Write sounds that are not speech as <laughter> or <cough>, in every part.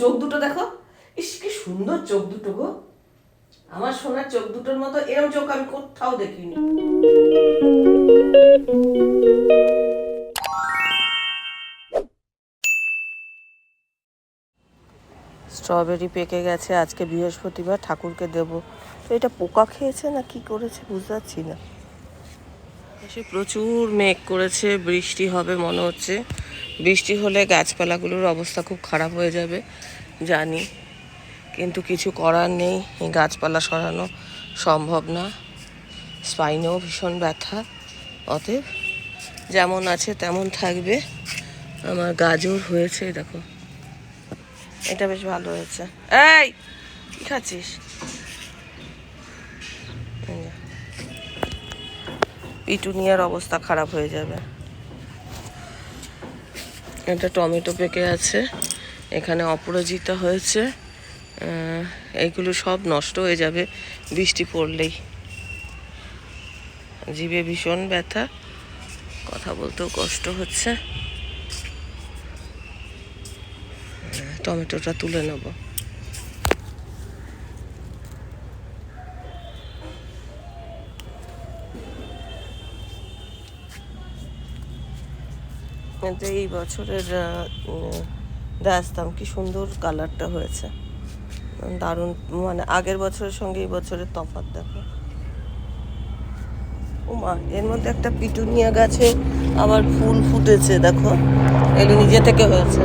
চোখ দুটো দেখো। ইস, কি সুন্দর চোখ দুটো গো। আমার সোনার চোখ দুটোর মতো এরম চোখ আমি কোথাও দেখিনি। স্ট্রবেরি পেকে গেছে, আজকে বৃহস্পতিবার ঠাকুরকে দেব। তো এটা পোকা খেয়েছে না কি করেছে বুঝতে পারছি না। এসে প্রচুর মেঘ করেছে, বৃষ্টি হবে মনে হচ্ছে। বৃষ্টি হলে গাছপালাগুলোর অবস্থা খুব খারাপ হয়ে যাবে, জানি। কিন্তু কিছু করার নেই, এই গাছপালা সরানো সম্ভব না। স্পাইনেও ভীষণ ব্যথা। অতএব যেমন আছে তেমন থাকবে। আমার গাজর হয়েছে দেখো। এটা বেশ ভালো হয়েছে। এই, কি খাচ্ছিস? পিটুনিয়ার অবস্থা খারাপ হয়ে যাবে। এটা টমেটো পেকে আছে, এখানে অপরাজিতা হয়েছে। এইগুলো সব নষ্ট হয়ে যাবে বৃষ্টি পড়লেই। জিভে ভীষণ ব্যথা, কথা বলতেও কষ্ট হচ্ছে। টমেটোটা তুলে নেব। কিন্তু এই বছরের উম, কি সুন্দর কালারটা হয়েছে। দারুণ মানে আগের বছরের সঙ্গে এই বছরের তফাৎ দেখো। ও মা এর মধ্যে একটা পিটুনিয়া গাছে আবার ফুল ফুটেছে দেখো। এগুলো নিজে থেকে হয়েছে।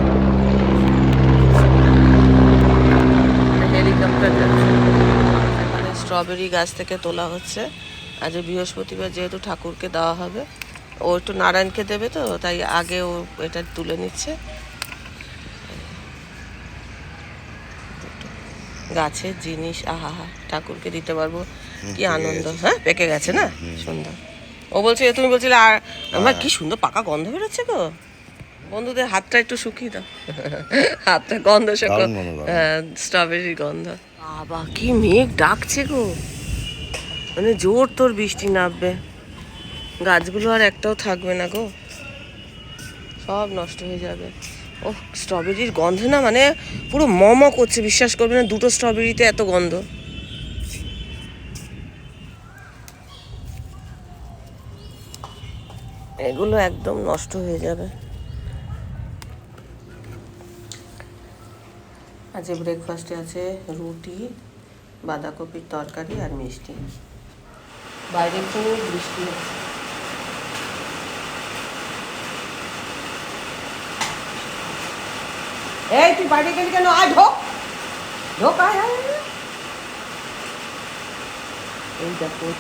স্ট্রবেরি গাছ থেকে তোলা হচ্ছে। আজ বৃহস্পতিবার যেহেতু ঠাকুরকে দেওয়া হবে ও একটু নারায়ণকে দেবে তো তাই আগে ও এটা তুলে নিচ্ছে। গাছের জিনিস আহা হা ঠাকুরকে দিতে পারব। কি আনন্দ হ্যাঁ পেকে গেছে না? সুন্দর। ও বলছে তুমি বলছিলে আর আমার কি সুন্দর পাকা গন্ধ বেরোচ্ছে গো। বন্ধুদের হাতটা একটু শুকিয়ে দাও। হাতটা গন্ধ শুকো দারুণ। হ্যাঁ স্ট্রবেরি গন্ধ। বাবা কি মেঘ ডাকছে গো। মানে জোর তোর বৃষ্টি নামবে। গাছগুলো আর একটাও থাকবে না গো। সব নষ্ট হয়ে যাবে। ও স্ট্রবেরির গন্ধে না মানে পুরো মম করছে, বিশ্বাস করবে না, দুটো স্ট্রবেরিতে এত গন্ধ। এগুলো একদম নষ্ট হয়ে যাবে। আজকে ব্রেকফাস্টে আছে রুটি, বাঁধাকপির তরকারি আর মিষ্টি। বাইরে খুব বৃষ্টি এই তুই বাইরে গেলি কেন? আয় ঢোক। ঢোক আয়। এই পড়ে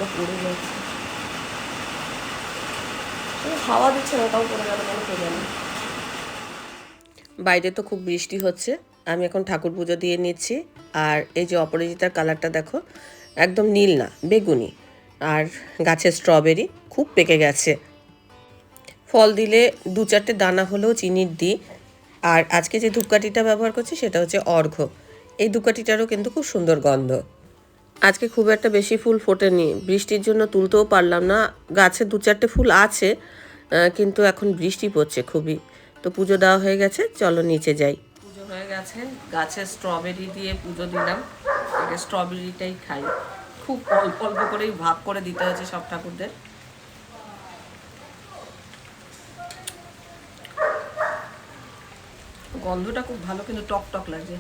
এ, হাওয়া দিচ্ছে না তাও পড়ে গেল কেন কে বাইরে তো খুব বৃষ্টি হচ্ছে আমি এখন ঠাকুর পুজো দিয়ে নিচ্ছি। আর এই যে অপরাজিতার কালারটা দেখো একদম নীল না বেগুনি। আর গাছের স্ট্রবেরি খুব পেকে গেছে। ফল দিলে দু চারটে দানা হলেও চিনির দিই। আর আজকে যে ধূপকাঠিটা ব্যবহার করছি সেটা হচ্ছে অর্ঘ্য। এই ধূপকাঠিটারও কিন্তু খুব সুন্দর গন্ধ। আজকে খুব একটা বেশি ফুল ফোটেনি। বৃষ্টির জন্য তুলতেও পারলাম না। গাছে দু চারটে ফুল আছে কিন্তু এখন বৃষ্টি পড়ছে খুবই। তো পুজো দেওয়া হয়ে গেছে, চলো নিচে যাই। পুজো হয়ে গেছে, গাছে স্ট্রবেরি দিয়ে পুজো দিলাম। আগে স্ট্রবেরিটাই খাই। খুব অল্প অল্প করেই ভাগ করে দিতে হয়েছে সব ঠাকুরদের। গন্ধটা খুব ভালো, কিন্তু টক টক লাগছে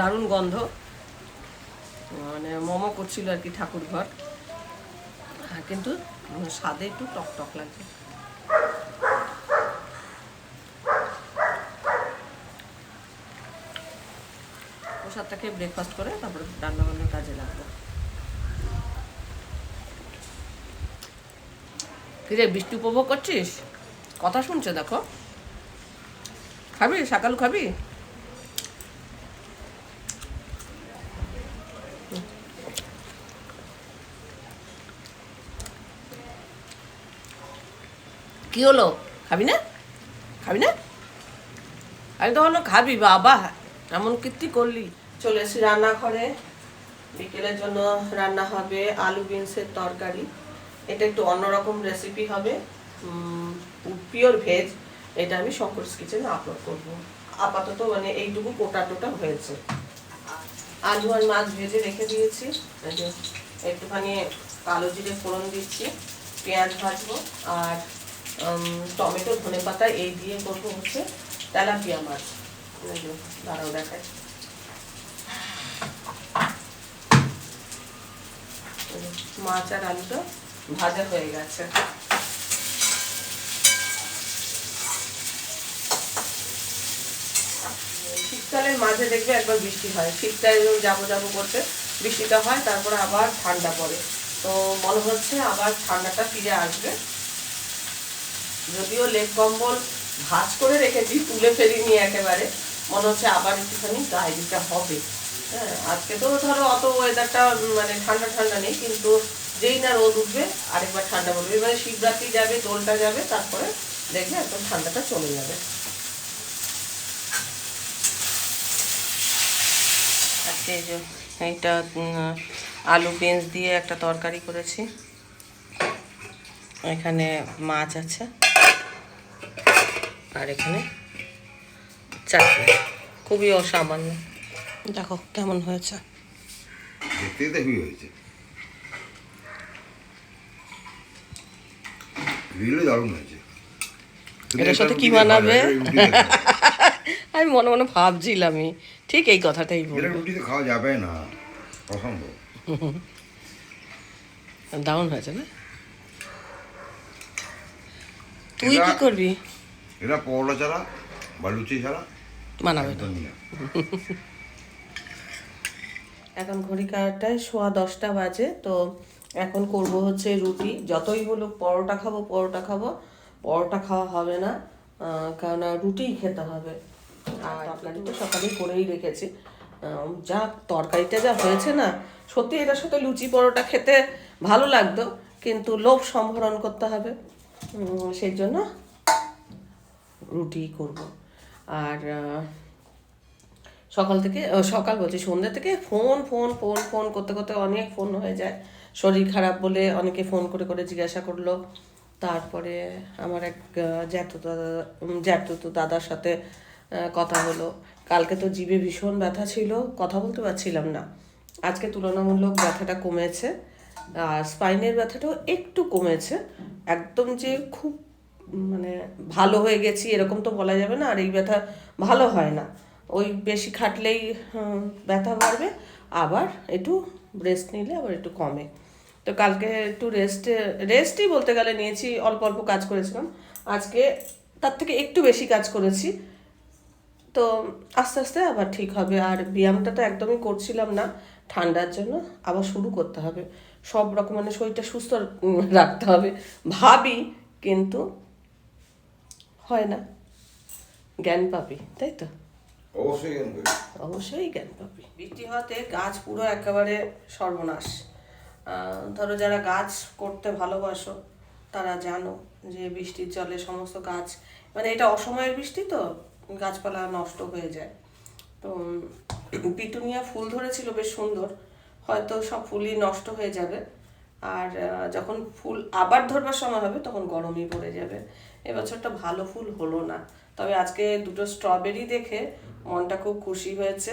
দারুণ গন্ধ। মানে মোমো করছিল আর কি ঠাকুর ঘর হ্যাঁ কিন্তু স্বাদে একটু টক টক লাগছে প্রসাদটা ব্রেকফাস্ট করে তারপরে রান্না বান্নার কাজে লাগবো কিরে বৃষ্টি উপভোগ করছিস? কথা শুনছো, দেখো। খাবি? সকাল খাবি? কি হলো? খাবি না? খাবি না? আমি তো হলো খাবি, বাবা। এমন কীর্তি করলি। চলে এসেছি রান্নাঘরে। বিকেলের জন্য রান্না হবে আলু বিনসের তরকারি। এটা একটু অন্যরকম রেসিপি হবে। পিওর ভেজ এটা আমি শঙ্করস কিচেনে আপলোড করব। আপাতত মানে এইটুকু কোটা টোটা হয়েছে। আলু আর মাছ ভেজে রেখে দিয়েছি। একটুখানি কালো জিরে ফোড়ন দিচ্ছি, পেঁয়াজ ভাজবো আর টমেটো, ধনে পাতা, এই দিয়ে করব হচ্ছে তেলাপিয়া মাছ। দাঁড়াও দেখায় মাছ আর আলুটা ভাজা হয়ে গেছে। শীতকালের মাঝে দেখবে একবার বৃষ্টি হয়। শীতকালে যখন যাব যাব করতে, বৃষ্টিটা হয়, তারপরে আবার ঠান্ডা পড়ে। তো মনে হচ্ছে আবার ঠান্ডাটা ফিরে আসবে। যদিও লেপ কম্বল ভাঁজ করে রেখেছি, তুলে ফেলিনি একেবারে। মনে হচ্ছে আবার একটুখানি গায়ে দিতে হবে। হ্যাঁ আজকে তো ধরো অত ওয়েদারটা মানে ঠান্ডা ঠান্ডা নেই, কিন্তু যেই না রোদ উঠবে আরেকবার ঠান্ডা পড়বে। এবারে শিবরাত্রি যাবে দোলটা যাবে তারপরে দেখবে একদম ঠান্ডাটা চলে যাবে। আজকে এই যে এইটা আলু বিনস দিয়ে একটা তরকারি করেছি। এখানে মাছ আছে। আর এখানে চাটনি। খুবই অসামান্য। দেখো কেমন হয়েছে। দেখতেই হয়েছে। দারুণ হয়েছে। এটার সাথে কি বানাবে? <laughs> আমি মনে মনে ভাবছিলামই। ঠিক এই কথাটাই রুটিতে খাওয়া যাবে না। অসম্ভব। <laughs> দারুণ হয়েছে না? তুই কি করবি? এটা পরোটা ছাড়া বা লুচি ছাড়া মানাবে <laughs> এখন ঘড়ি কাটায় সোয়া দশটা বাজে তো এখন করব হচ্ছে রুটি। যতই বলুক পরোটা খাব পরোটা খাব। পরোটা খাওয়া হবে না কারণ রুটিই খেতে হবে। আর তরকারি তো সকালেই করেই রেখেছি। যা তরকারিটা যা হয়েছে না, সত্যি এটার সাথে লুচি পরোটা খেতে ভালো লাগতো, কিন্তু লোভ সম্ভরণ করতে হবে। সেই জন্য রুটি করব। আর সকাল থেকে সকাল বলছি, সন্ধ্যা থেকে ফোন ফোন ফোন ফোন করতে করতে অনেক ফোন হয়ে যায়। শরীর খারাপ বলে অনেকে ফোন করে করে জিজ্ঞাসা করল। তারপরে আমার এক জ্যাঠু দাদা জ্যাঠু দাদার সাথে কথা হলো। কালকে তো জিভে ভীষণ ব্যথা ছিল, কথা বলতে পারছিলাম না। আজকে তুলনামূলক ব্যথাটা কমেছে, আর স্পাইনের ব্যথাটাও একটু কমেছে। একদম যে খুব মানে ভালো হয়ে গেছি এরকম তো বলা যাবে না, আর এই ব্যথা ভালো হয় না। ওই বেশি খাটলেই ব্যথা বাড়বে। আবার একটু রেস্ট নিলে আবার একটু কমে। তো কালকে একটু রেস্টে রেস্টই বলতে গেলে নিয়েছি, অল্প অল্প কাজ করেছিলাম। আজকে তার থেকে একটু বেশি কাজ করেছি। তো আস্তে আস্তে আবার ঠিক হবে। আর ব্যায়ামটা তো একদমই করছিলাম না। ঠান্ডার জন্য আবার শুরু করতে হবে। সব রকম মানে শরীরটা সুস্থ রাখতে হবে। ভাবি কিন্তু হয় না। জ্ঞান পাবি, তাই তো? অবশ্যই জ্ঞান পাবি বৃষ্টি হওয়াতে গাছ পুরো একেবারে সর্বনাশ। ধরো যারা গাছ করতে ভালোবাসো তারা জানো যে বৃষ্টির জলে সমস্ত গাছ মানে এটা অসময়ের বৃষ্টি তো গাছপালা নষ্ট হয়ে যায়। তো পিটুনিয়া ফুল ধরেছিল বেশ সুন্দর হয়তো সব ফুলই নষ্ট হয়ে যাবে। আর যখন ফুল আবার ধরবার সময় হবে তখন গরমই পড়ে যাবে। এবছরটা ভালো ফুল হলো না। তবে আজকে দুটো স্ট্রবেরি দেখে মনটা খুব খুশি হয়েছে।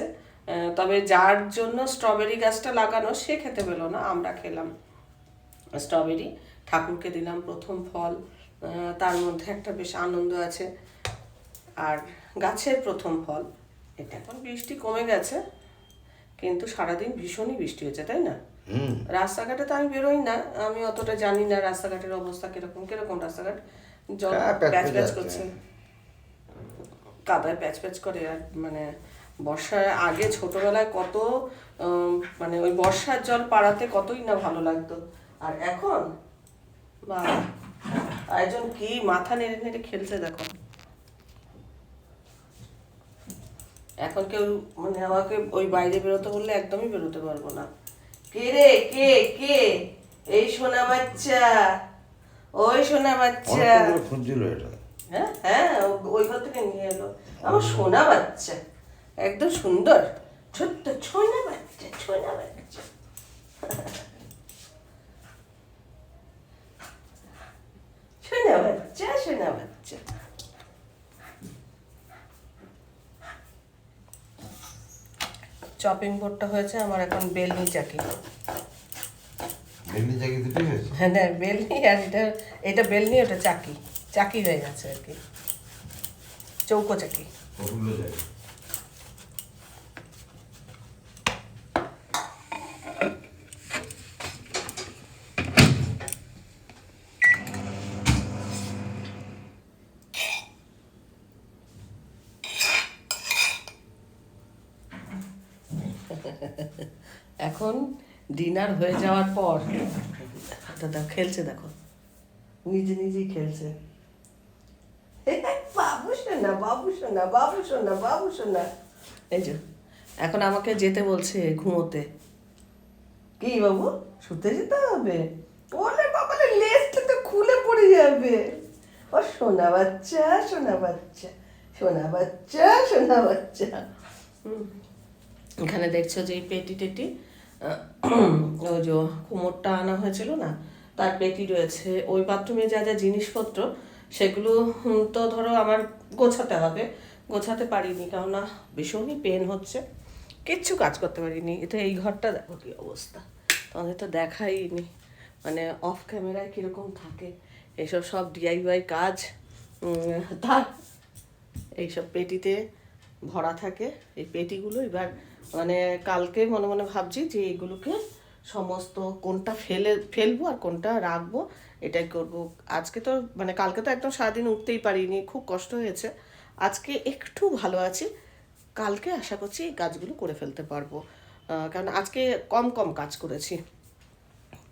তবে যার জন্য স্ট্রবেরি গাছটা লাগানো সে খেতে পেল না আমরা খেলাম। স্ট্রবেরি ঠাকুরকে দিলাম প্রথম ফল। তার মধ্যে একটা বেশ আনন্দ আছে। আর গাছের প্রথম ফল এটা এখন বৃষ্টি কমে গেছে কিন্তু সারাদিন ভীষণই বৃষ্টি হয়েছে তাই না? রাস্তাঘাটে তো আমি বেরোই না আমি অতটা জানি না রাস্তাঘাটের অবস্থা কীরকম কীরকম রাস্তাঘাট। জল হ্যাঁ, প্যাচ প্যাচ প্যাচ প্যাচ করছে। কাদায় প্যাচ প্যাচ করে আর মানে বর্ষার আগে ছোটবেলায় কত মানে ওই বর্ষার জল পাড়াতে কতই না ভালো লাগতো। আর এখন? বা, আয়োজন কি মাথা নেড়ে নেড়ে খেলছে দেখো। এখন কেউ মানে আমাকে ওই বাইরে বেরোতে বললে একদমই বেরোতে পারব না। কে রে? কে? কে? এই সোনা বাচ্চা। ওই সোনা বাচ্চা। খুঁজছিল এটা। হ্যাঁ হ্যাঁ ওই ঘর থেকে নিয়ে এলো। আমার সোনা বাচ্চা একদম সুন্দর। ছোট্ট ছোনা বাচ্চা ছোনা বাচ্চা। ছোনা বাচ্চা বাচ্চা সোনা বাচ্চা। চপিং বোর্ডটা হয়েছে আমার এখন বেলনি চাকি। এমনি জায়গায় দুটোই হয়েছে? হ্যাঁ বেলনি আর এটা এটা বেলনি ওটা চাকি। চাকি হয়ে গেছে আর কি। চৌকো চাকি। এখন ডিনার হয়ে যাওয়ার পর দাদা খেলছে দেখো। নিজে নিজেই খেলছে। শোনা বাবু শোনা বাবু শোনা বাবু শোনা। এই যে এখন আমাকে যেতে বলছে ঘুমোতে। কি বাবু? শুতে যেতে হবে? ওরে বাবারে লেজটা তো খুলে পড়ে যাবে। ও সোনা বাচ্চা সোনা বাচ্চা সোনা বাচ্চা সোনা বাচ্চা। এখানে দেখছ যে এই পেটি টেটি ওই যে কুমোরটা আনা হয়েছিল না তার পেটি রয়েছে। ওই বাথরুমে যা যা জিনিসপত্র সেগুলো তো ধরো আমার গোছাতে হবে। গোছাতে পারিনি কেননা ভীষণই পেন হচ্ছে। কিচ্ছু কাজ করতে পারিনি। এটা এই ঘরটা দেখো কি অবস্থা। তোমাদের তো দেখাইনি। মানে অফ ক্যামেরায় কীরকম থাকে। এসব সব ডিআইওয়াই কাজ তার এইসব পেটিতে ভরা থাকে। এই পেটিগুলো এবার মানে কালকে মনে মনে ভাবছি যে এগুলোকে সমস্ত কোনটা ফেলে, ফেলব আর কোনটা রাখব, এটাই করব। আজকে তো মানে কালকে তো একদম সারাদিন উঠতেই পারিনি, খুব কষ্ট হয়েছে। আজকে একটু ভালো আছি, কালকে আশা করছি এই কাজগুলো করে ফেলতে পারব। কারণ আজকে কম কম কাজ করেছি।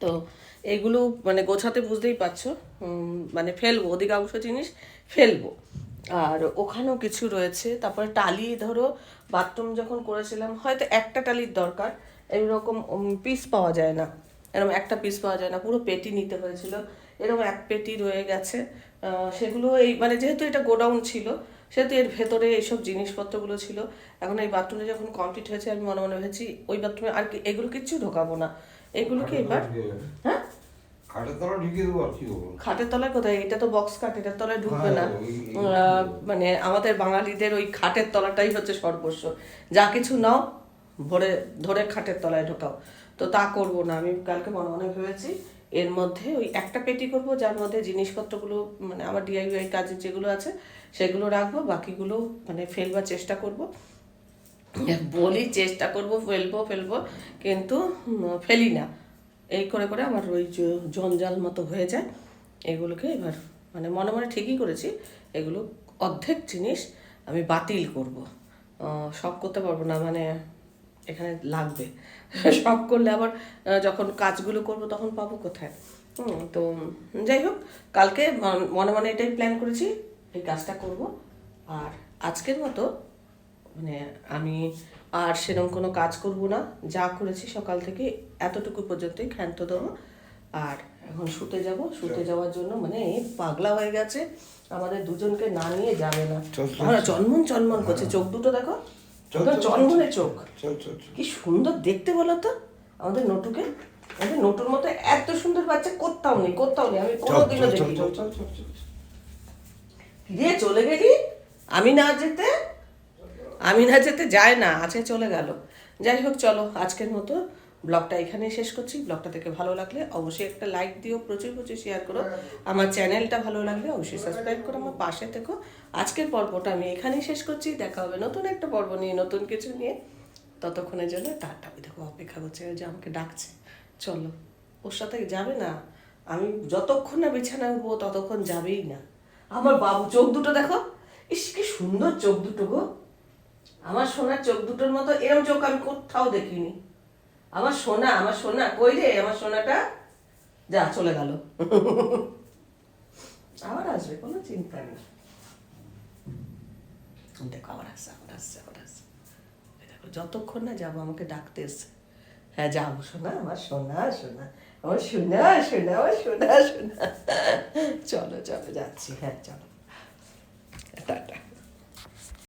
তো এগুলো মানে গোছাতে বুঝতেই পারছ মানে ফেলব, অধিকাংশ জিনিস ফেলব। আর ওখানেও কিছু রয়েছে, তারপরে টালি ধরো, বাথরুম যখন করেছিলাম, হয়তো একটা টালির দরকার এরকম পিস পাওয়া যায় না। এরকম একটা পিস পাওয়া যায় না। পুরো পেটি নিতে হয়েছিল। এরকম এক পেটি রয়ে গেছে। সেগুলো এই মানে যেহেতু এটা গোডাউন ছিল সেহেতু এর ভেতরে এইসব জিনিসপত্রগুলো ছিল। এখন এই বাথরুমে যখন কমপ্লিট হয়েছে আমি মনে মনে ভেবেছি ওই বাথরুমে আর কি এগুলো কিচ্ছু ঢোকাবো না। এগুলোকে এবার হ্যাঁ? খাটের তলা ঢুকিয়ে দেবো আর কি খাটের তলায় কোথায়? এটা তো বক্স খাট এটার তলায় ঢুকবে না। হ্যাঁ, আহ, মানে আমাদের বাঙালিদের ওই খাটের তলাটাই হচ্ছে সর্বস্ব। যা কিছু নাও ভরে, ধরে খাটের তলায় ঢোকাও। তো তা করব না, আমি কালকে মনে মনে ভেবেছি এর মধ্যে ওই একটা পেটি করব, যার মধ্যে জিনিসপত্রগুলো মানে আমার ডিআইওয়াই কাজের যেগুলো আছে, সেগুলো রাখব, বাকিগুলো মানে ফেলবার চেষ্টা করব। বলি চেষ্টা করব, ফেলব ফেলব, কিন্তু ফেলি না। এই করে করে আমার ওই জঞ্জাল মতো হয়ে যায়। এগুলোকে এবার মানে মনে মনে ঠিকই করেছি, এগুলো অর্ধেক জিনিস আমি বাতিল করব। সব করতে পারব না মানে এখানে লাগবে। সব করলে আবার যখন কাজগুলো করব তখন পাবো কোথায়? হুম, তো যাই হোক কালকে মনে মনে এটাই প্ল্যান করেছি এই কাজটা করব। আর আজকের মতো মানে আমি আর সেরকম কোনো কাজ করব না। যা করেছি সকাল থেকে এতটুকু পর্যন্তই ক্ষান্ত দেবো আর এখন শুতে যাব। শুতে যাওয়ার জন্য মানে এই পাগলা হয়ে গেছে। আমাদের দুজনকে না নিয়ে যাবে না। চনমন চনমন করছে। চোখ দুটো দেখো। চোখ। কি সুন্দর দেখতে বলো তো। আমাদের নটুকে। আমাদের নটুর মতো এত সুন্দর বাচ্চা কোথাও নেই কোথাও নেই। আমি কোনোদিনও দিয়ে চলে গেলি। আমি না যেতে আমি না যেতে যায় না। আজকে চলে গেল। যাই হোক চলো আজকের মতো ব্লগটা এখানেই শেষ করছি। ব্লগটা থেকে ভালো লাগলে অবশ্যই একটা লাইক দিও, প্রচুর প্রচুর শেয়ার করো। আমার চ্যানেলটা ভালো লাগলে অবশ্যই সাবস্ক্রাইব করো, আমার পাশে থেকো। আজকের পর্বটা আমি এখানেই শেষ করছি। দেখা হবে নতুন একটা পর্ব নিয়ে, নতুন কিছু নিয়ে। ততক্ষণের জন্য টাটা। আমি দেখো অপেক্ষা করছে যে আমাকে ডাকছে। চলো, ওর সাথে যাবে না। আমি যতক্ষণ না বিছানায় উঠবো, ততক্ষণ যাবেই না। আমার বাবু চোখ দুটো দেখো। ইস, কি সুন্দর চোখ দুটো গো। আমার সোনার চোখ দুটোর মতো এরম চোখ আমি কোথাও দেখিনি। আমার সোনা আমার সোনা কই রে? আমার সোনাটা? যা, চলে গেল। আবার আসবে, কোনো চিন্তা নেই। দেখো, আবার আসছে আবার আসছে আবার আসছে। দেখো, যতক্ষণ না যাব, আমাকে ডাকতে এসছে। হ্যাঁ যাব সোনা, আমার সোনা সোনা, আমার সোনা সোনা, আমার সোনা সোনা। চলো চলো, যাচ্ছি। হ্যাঁ চলো।